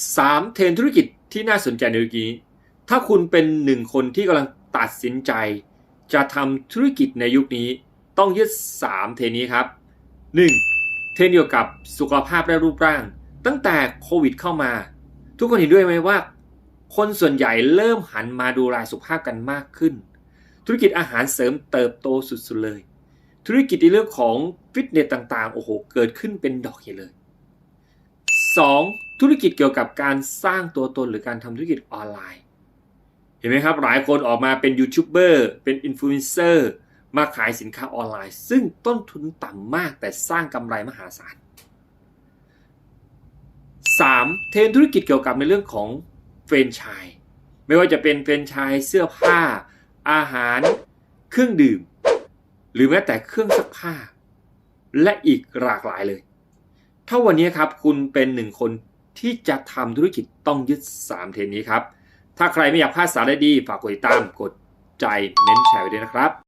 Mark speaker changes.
Speaker 1: 3 เทรนธุรกิจที่น่าสนใจในยุคนี้ ถ้าคุณเป็นหนึ่งคนที่กำลังตัดสินใจ จะทำธุรกิจในยุคนี้ ต้องยึด 3 เทรนนี้ครับ 1. เทรนเกี่ยวกับสุขภาพและรูปร่าง ตั้งแต่โควิดเข้ามา ทุกคนเห็นด้วยไหมว่า คนส่วนใหญ่เริ่มหันมาดูแลสุขภาพกันมากขึ้น ธุรกิจอาหารเสริมเติบโตสุดๆเลย ธุรกิจในเรื่องของฟิตเนสต่างๆ โอ้โห เกิดขึ้นเป็นดอกใหญ่เลย 2. ธุรกิจเกี่ยวกับการสร้างตัวตนหรือการทำธุรกิจออนไลน์ เห็นไหมครับ หลายคนออกมาเป็นยูทูบเบอร์เป็นอินฟลูเอนเซอร์มาขายสินค้าออนไลน์ ซึ่งต้นทุนต่ำมากแต่สร้างกำไรมหาศาล 3. เทรนธุรกิจเกี่ยวกับในเรื่องของเฟรนไชส์ไม่ว่าจะเป็นเฟรนไชส์เสื้อผ้า อาหาร เครื่องดื่ม หรือแม้แต่เครื่องซักผ้า และอีกหลากหลายเลย ถ้าวันนี้ครับคุณเป็นหนึ่งคน ที่จะทำธุรกิจต้องยึด 3 เทรนนี้ครับ ถ้าใครไม่อยากพลาดสาระดี ฝากกดติดตามกดใจเม้นแชร์ไว้ด้วยนะครับ